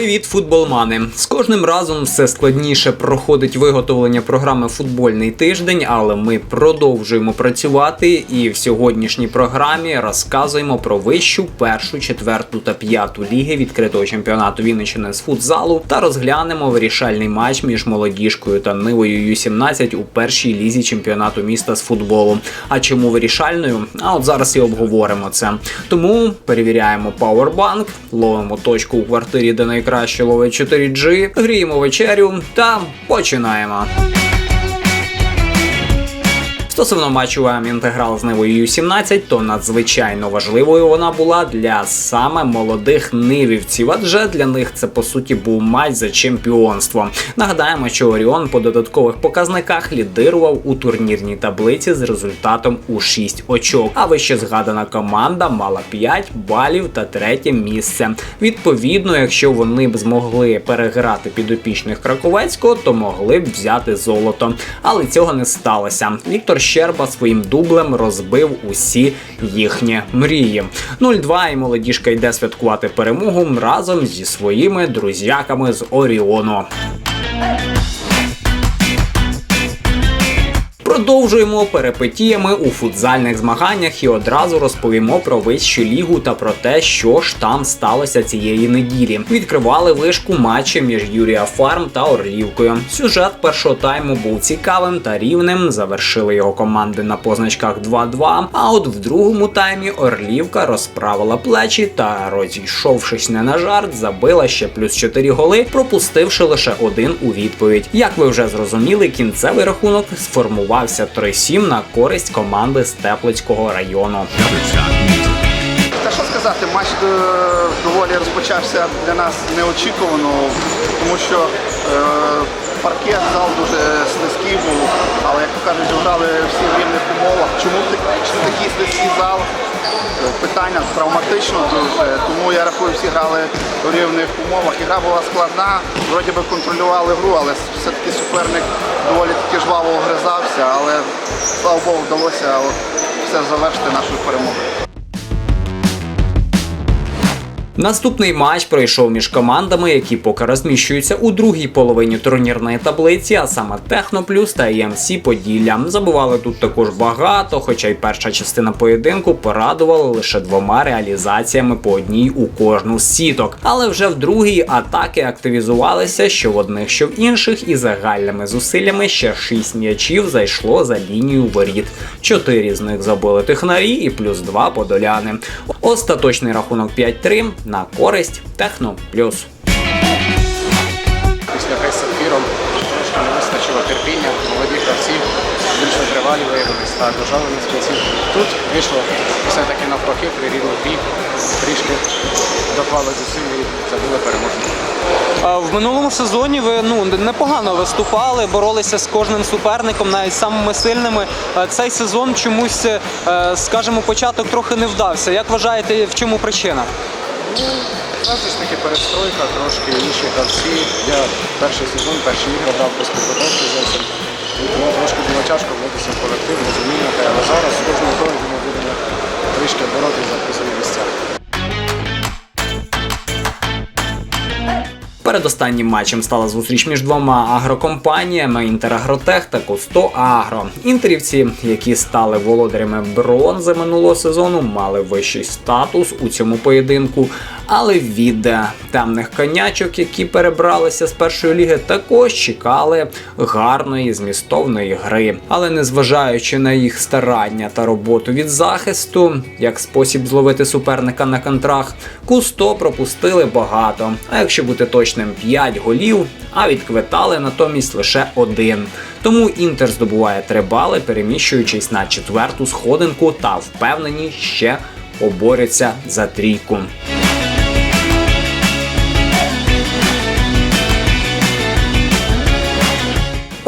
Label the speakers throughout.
Speaker 1: Привіт, футболмани! З кожним разом все складніше проходить виготовлення програми Футбольний тиждень, але ми продовжуємо працювати і в сьогоднішній програмі розказуємо про вищу першу, четверту та п'яту ліги відкритого чемпіонату Вінниччини з футзалу та розглянемо вирішальний матч між молодіжкою та Нивою Ю-17 у першій лізі чемпіонату міста з футболу. А чому вирішальною? А от зараз і обговоримо це. Тому перевіряємо Powerbank, ловимо точку у квартирі, де найкраще ловить 4G, гріємо вечерю та починаємо. Стосовно матчу інтеграл з Нивою Ю-17, то надзвичайно важливою вона була для саме молодих нивівців, адже для них це по суті був матч за чемпіонство. Нагадаємо, що Оріон по додаткових показниках лідирував у турнірній таблиці з результатом у 6 очок. А вище згадана команда мала 5 балів та третє місце. Відповідно, якщо вони б змогли переграти підопічних Краковецького, то могли б взяти золото. Але цього не сталося. Віктор Щерба своїм дублем розбив усі їхні мрії. 0-2 і молодіжка йде святкувати перемогу разом зі своїми друзяками з Оріону. Продовжуємо перепитіями у футзальних змаганнях і одразу розповімо про вищу лігу та про те, що ж там сталося цієї неділі. Відкривали вишку матчі між Юрія Фарм та Орлівкою. Сюжет першого тайму був цікавим та рівним. Завершили його команди на позначках 2-2. А от в другому таймі Орлівка розправила плечі та, розійшовшись не на жарт, забила ще плюс 4 голи, пропустивши лише один у відповідь. Як ви вже зрозуміли, кінцевий рахунок сформувався 3-7 на користь команди з Теплицького району.
Speaker 2: Та що сказати, матч е, доволі розпочався для нас неочікувано, тому що е, паркет зал дуже слизький був, але як то кажуть, грали всі в рівних умовах. Чому так- такий слизький зал? Питання травматично дуже, тому я рахую, всі грали в рівних умовах. Ігра була складна, вроді би контролювали гру, але все-таки суперник доволі таки жваво огризався, але слава Богу, вдалося от, все завершити нашою перемогою.
Speaker 1: Наступний матч пройшов між командами, які поки розміщуються у другій половині турнірної таблиці, а саме Техноплюс та EMC Поділля. Забували тут також багато, хоча й перша частина поєдинку порадувала лише двома реалізаціями по одній у кожну з сіток. Але вже в другій атаки активізувалися що в одних, що в інших, і загальними зусиллями ще шість м'ячів зайшло за лінію воріт. Чотири з них забили технарі і плюс два подоляни. Остаточний рахунок 5-3 на користь Техно Плюс.
Speaker 3: Після гри з сапфіром трошки не вистачило терпіння, молоді гравці більш витривалі виявилися та дожали на кінці. Тут вийшло все-таки навпаки при рівній грі, трішки доклали зусиль і забули переможні.
Speaker 4: А В минулому сезоні ви ну непогано виступали, боролися з кожним суперником, навіть самими сильними. Цей сезон чомусь, е, скажімо, початок трохи не вдався. Як вважаєте, в чому причина?
Speaker 3: Завжди ж таки перестройка, трошки інші гравці. Я перший сезон, перші ігри грав без підготовки зовсім. І тому трошки було тяжко влитися в колектив, розумієте. Але зараз з кожною грою ми будемо трішки боротися за призові місця.
Speaker 1: Передостаннім матчем стала зустріч між двома агрокомпаніями Інтерагротех та Кусто Агро. Інтерівці, які стали володарями бронзи минулого сезону, мали вищий статус у цьому поєдинку. Але від темних конячок, які перебралися з першої ліги, також чекали гарної змістовної гри. Але незважаючи на їх старання та роботу від захисту, як спосіб зловити суперника на контрах, Кусто пропустили багато. А якщо бути точним, 5 голів, а відквитали натомість лише один. Тому Інтер здобуває 3 бали, переміщуючись на четверту сходинку та впевнені ще поборються за трійку.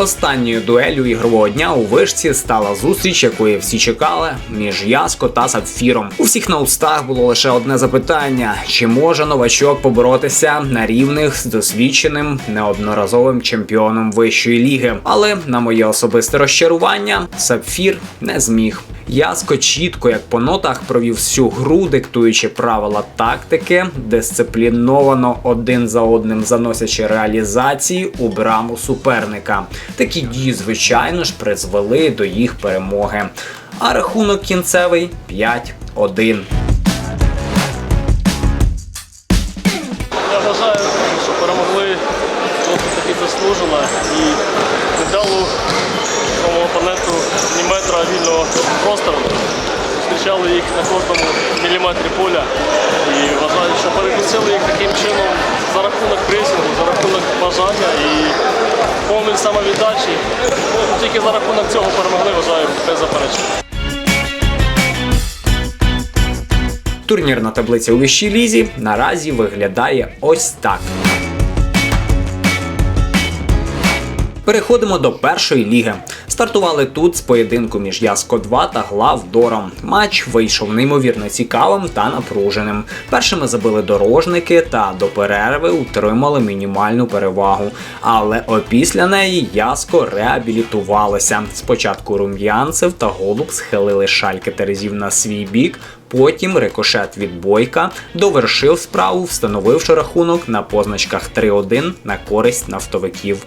Speaker 1: Останньою дуелью ігрового дня у вишці стала зустріч, якої всі чекали між Яско та Сапфіром. У всіх на устах було лише одне запитання: чи може новачок поборотися на рівних з досвідченим неодноразовим чемпіоном вищої ліги? Але на моє особисте розчарування Сапфір не зміг. Яско чітко, як по нотах, провів всю гру, диктуючи правила тактики, дисципліновано один за одним заносячи реалізації у браму суперника. Такі дії, звичайно ж, призвели до їх перемоги. А рахунок кінцевий 5-1.
Speaker 5: Я вважаю, що перемогли досить таки заслужено і не дало своєму опоненту ні метра вільного простору. Зустрічали їх на кожному міліметрі поля і вважаю, що перекусили їх таким чином за рахунок пресінгу, за рахунок бажання і повної самовіддачі. Ну, Тільки за рахунок цього перемогли, вважаю, беззаперечно.
Speaker 1: Турнірна таблиця у вищій лізі наразі виглядає ось так. Переходимо до першої ліги. Стартували тут з поєдинку між Яско 2 та Глав Дором. Матч вийшов неймовірно цікавим та напруженим. Першими забили дорожники та до перерви утримали мінімальну перевагу. Але опісля неї Яско реабілітувалося. Спочатку рум'янцев та голуб схилили шальки терезів на свій бік. Потім рикошет від бойка довершив справу, встановивши рахунок на позначках 3-1 на користь нафтовиків.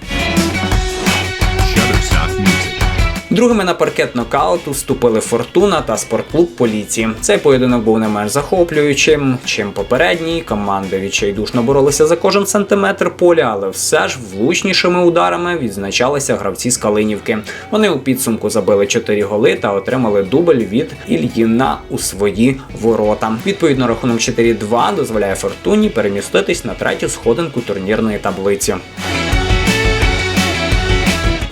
Speaker 1: Другими на паркет нокауту вступили Фортуна та спортклуб Поліції. Цей поєдинок був не менш захоплюючим, чим попередній. Команди відчайдушно боролися за кожен сантиметр поля, але все ж влучнішими ударами відзначалися гравці з Калинівки. Вони у підсумку забили 4 голи та отримали дубль від Ільїна у свої ворота. Відповідно, рахунок 4-2 дозволяє Фортуні переміститись на третю сходинку турнірної таблиці.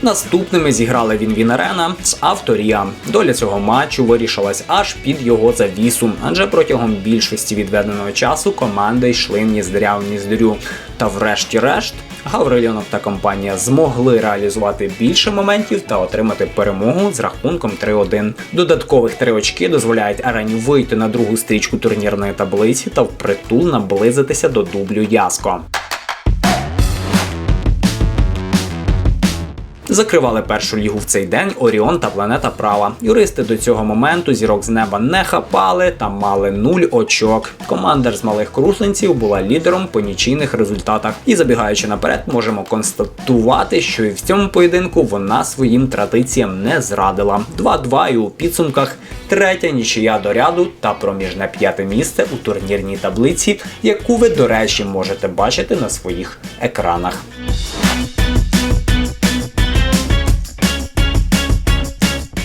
Speaker 1: Наступними зіграли Вінвін Арена з Авторія. Доля цього матчу вирішилась аж під його завісу, адже протягом більшості відведеного часу команди йшли ніздря в ніздрю. Та врешті-решт Гаврилянов та компанія змогли реалізувати більше моментів та отримати перемогу з рахунком 3-1. Додаткових три очки дозволяють арені вийти на другу стрічку турнірної таблиці та впритул наблизитися до дублю Яско. Закривали першу лігу в цей день Оріон та Планета Права. Юристи до цього моменту зірок з неба не хапали та мали нуль очок. Команда з малих крусленців була лідером по нічийних результатах. І забігаючи наперед, можемо констатувати, що і в цьому поєдинку вона своїм традиціям не зрадила. 2-2 і у підсумках третя нічия до ряду та проміжне п'яте місце у турнірній таблиці, яку ви, до речі, можете бачити на своїх екранах.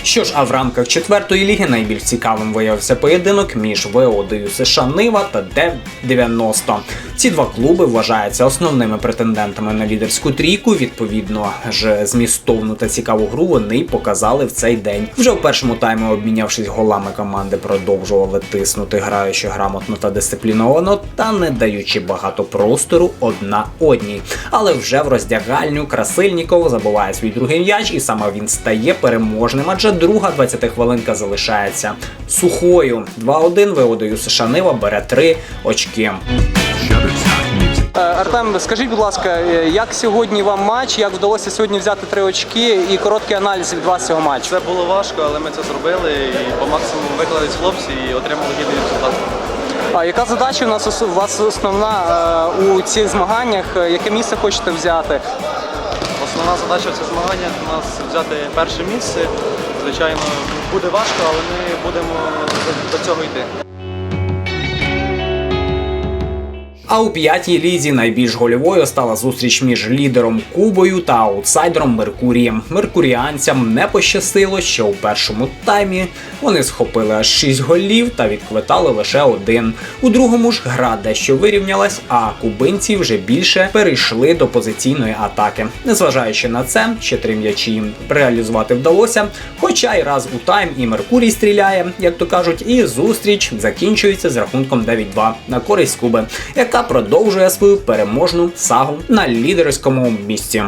Speaker 1: Що ж, а в рамках четвертої ліги найбільш цікавим виявився поєдинок між ВОДою США Нива та ДЕВ-90. Ці два клуби вважаються основними претендентами на лідерську трійку. Відповідно ж, змістовну та цікаву гру вони показали в цей день. Вже в першому таймі, обмінявшись голами, команди продовжували тиснути, граючи грамотно та дисципліновано, та не даючи багато простору одна одній. Але вже в роздягальню Красильніков забуває свій другий м'яч, і саме він стає переможним, адже друга 20 хвилинка залишається сухою. 2-1 виводою США Нива бере 3 очки.
Speaker 4: Е, Артем, скажіть, будь ласка, е, як сьогодні вам матч? Як вдалося сьогодні взяти три очки і короткий аналіз від вас цього матчу?
Speaker 6: Це було важко, але ми це зробили і по максимуму виклались хлопці і отримали гідний результат.
Speaker 4: А яка задача у нас у вас основна е, у цих змаганнях? Яке місце хочете взяти?
Speaker 6: Основна задача в цих змаганнях у нас взяти перше місце. Звичайно, буде важко, але ми будемо до цього йти.
Speaker 1: А у п'ятій лізі найбільш гольовою стала зустріч між лідером Кубою та аутсайдером Меркурієм. Меркуріанцям не пощастило, що у першому таймі вони схопили аж 6 голів та відквитали лише один. У другому ж гра дещо вирівнялась, а кубинці вже більше перейшли до позиційної атаки. Незважаючи на це, ще три м'ячі їм реалізувати вдалося. Хоча й раз у тайм і Меркурій стріляє, як то кажуть, і зустріч закінчується з рахунком 9-2 на користь Куби, яка продовжує свою переможну сагу на лідерському місці.